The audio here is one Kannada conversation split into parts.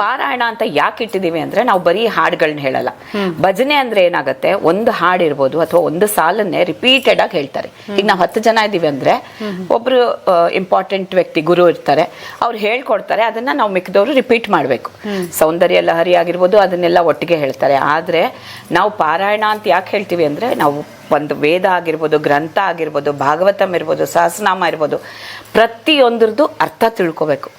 ಪಾರಾಯಣ ಅಂತ ಯಾಕೆ ಇಟ್ಟಿದೀವಿ ಅಂದ್ರೆ ನಾವು ಬರೀ ಹಾಡುಗಳನ್ನ ಹೇಳಲ್ಲ. ಭಜನೆ ಅಂದ್ರೆ ಏನಾಗುತ್ತೆ? ಒಂದು ಹಾಡು ಇರ್ಬೋದು ಅಥವಾ ಒಂದು ಸಾಲನ್ನೇ ರಿಪೀಟೆಡ್ ಆಗಿ ಹೇಳ್ತಾರೆ. ಈಗ ನಾವು ಹತ್ತು ಜನ ಇದೀವಿ ಅಂದ್ರೆ ಒಬ್ರು ಇಂಪಾರ್ಟೆಂಟ್ ವ್ಯಕ್ತಿ, ಗುರು ಇರ್ತಾರೆ. ಅವ್ರು ಹೇಳ್ಕೊಡ್ತಾರೆ, ಅದನ್ನ ನಾವು ಮಿಕ್ಕದವ್ರು ರಿಪೀಟ್ ಮಾಡಬೇಕು. ಸೌಂದರ್ಯ ಲಹರಿ ಆಗಿರ್ಬೋದು, ಅದನ್ನೆಲ್ಲ ಒಟ್ಟಿಗೆ ಹೇಳ್ತಾರೆ. ಆದ್ರೆ ನಾವು ಪಾರಾಯಣ ಅಂತ ಯಾಕೆ ಹೇಳ್ತೀವಿ ಅಂದ್ರೆ ನಾವು ಒಂದು ವೇದ ಆಗಿರ್ಬೋದು ಗ್ರಂಥ ಆಗಿರ್ಬೋದು ಭಾಗವತಂ ಇರ್ಬೋದು ಸಹಸ್ರನಾಮ ಇರ್ಬೋದು ಪ್ರತಿಯೊಂದ್ರದ್ದು ಅರ್ಥ ತಿಳ್ಕೊಬೇಕು.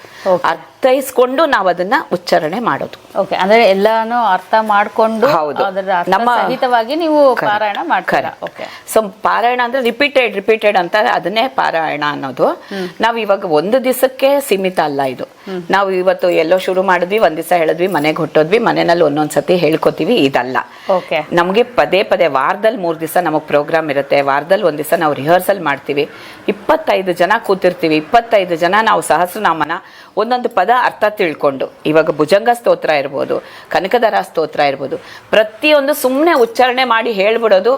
ಅರ್ಥೈಸ್ಕೊಂಡು ನಾವು ಅದನ್ನ ಉಚ್ಚಾರಣೆ ಮಾಡೋದು. ಓಕೆ ಅಂದ್ರೆ ಎಲ್ಲಾನು ಅರ್ಥ ಮಾಡ್ಕೊಂಡು ಹೌದು. ನಮ್ಮ- ಸಹಿತವಾಗಿ ನೀವು ಪಾರಾಯಣ ಮಾಡ್ತೀರಾ? ಓಕೆ ಸೊ ಪಾರಾಯಣ ಅಂದ್ರೆ ರಿಪೀಟೆಡ್ ರಿಪೀಟೆಡ್ ಅಂತ ಅದನ್ನೇ ಪಾರಾಯಣ ಅನ್ನೋದು. ನಾವು ಇವಾಗ ಒಂದು ದಿವಸಕ್ಕೆ ಸೀಮಿತ ಅಲ್ಲ ಇದು. ನಾವು ಇವತ್ತು ಎಲ್ಲೋ ಶುರು ಮಾಡಿದ್ವಿ ಒಂದ್ ದಿವಸ ಹೇಳಿದ್ವಿ ಮನೆಗೆ ಹೊಟ್ಟೋದ್ವಿ ಮನೆಯಲ್ಲಿ ಒಂದೊಂದ್ಸತಿ ಹೇಳ್ಕೊತೀವಿ ಇದಲ್ಲ. ಓಕೆ ನಮಗೆ ಪದೇ ಪದೇ ವಾರದಲ್ಲಿ ಮೂರು ದಿವಸ ನಮಗೆ ಪ್ರೋಗ್ರಾಮ್ ಇರುತ್ತೆ. ವಾರದಲ್ಲಿ ಒಂದು ದಿವಸ ನಾವು ರಿಹರ್ಸಲ್ ಮಾಡ್ತೀವಿ. ಇಪ್ಪತ್ತೈದು ಜನ ಕೂತಿರ್ತೀವಿ. ಇಪ್ಪತ್ತೈದು ಜನ ನಾವು ಸಹಸ್ರನಾಮನ ಒಂದೊಂದು ಪದ ಅರ್ಥ ತಿಳ್ಕೊಂಡು. ಇವಾಗ ಭುಜಂಗ ಸ್ತೋತ್ರ ಇರ್ಬೋದು, ಕನಕದರ ಸ್ತೋತ್ರ ಇರ್ಬೋದು. ಪ್ರತಿಯೊಂದು ಸುಮ್ಮನೆ ಉಚ್ಚಾರಣೆ ಮಾಡಿ ಹೇಳ್ಬಿಡೋದು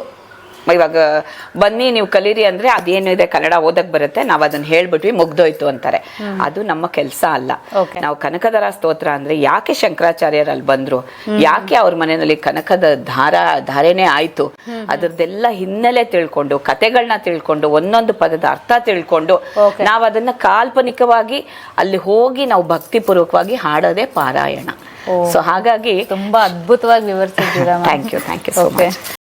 ಇವಾಗ ಬನ್ನಿ ನೀವು ಕಲೀರಿ ಅಂದ್ರೆ ಅದೇನಿದೆ ಕನ್ನಡ ಓದಕ್ ಬರುತ್ತೆ ನಾವು ಅದನ್ನ ಹೇಳ್ಬಿಟ್ವಿ ಮುಗ್ದೋಯ್ತು ಅಂತಾರೆ. ಅದು ನಮ್ಮ ಕೆಲಸ ಅಲ್ಲ. ನಾವು ಕನಕದರ ಸ್ತೋತ್ರ ಅಂದ್ರೆ ಯಾಕೆ ಶಂಕರಾಚಾರ್ಯರು ಅಲ್ಲಿ ಬಂದ್ರು ಯಾಕೆ ಅವ್ರ ಮನೆಯಲ್ಲಿ ಕನಕದ ಧಾರ ಧಾರೆನೇ ಆಯ್ತು ಅದ್ರದ್ದೆಲ್ಲ ಹಿನ್ನೆಲೆ ತಿಳ್ಕೊಂಡು ಕತೆಗಳನ್ನ ತಿಳ್ಕೊಂಡು ಒಂದೊಂದು ಪದದ ಅರ್ಥ ತಿಳ್ಕೊಂಡು. ನಾವು ಅದನ್ನ ಕಾಲ್ಪನಿಕವಾಗಿ ಅಲ್ಲಿ ಹೋಗಿ ನಾವು ಭಕ್ತಿ ಪೂರ್ವಕವಾಗಿ ಹಾಡೋದೇ ಪಾರಾಯಣ. ಸೊ ಹಾಗಾಗಿ ತುಂಬಾ ಅದ್ಭುತವಾಗಿ ವಿವರಿಸಿದ್ದೀರಾ thank you thank you so much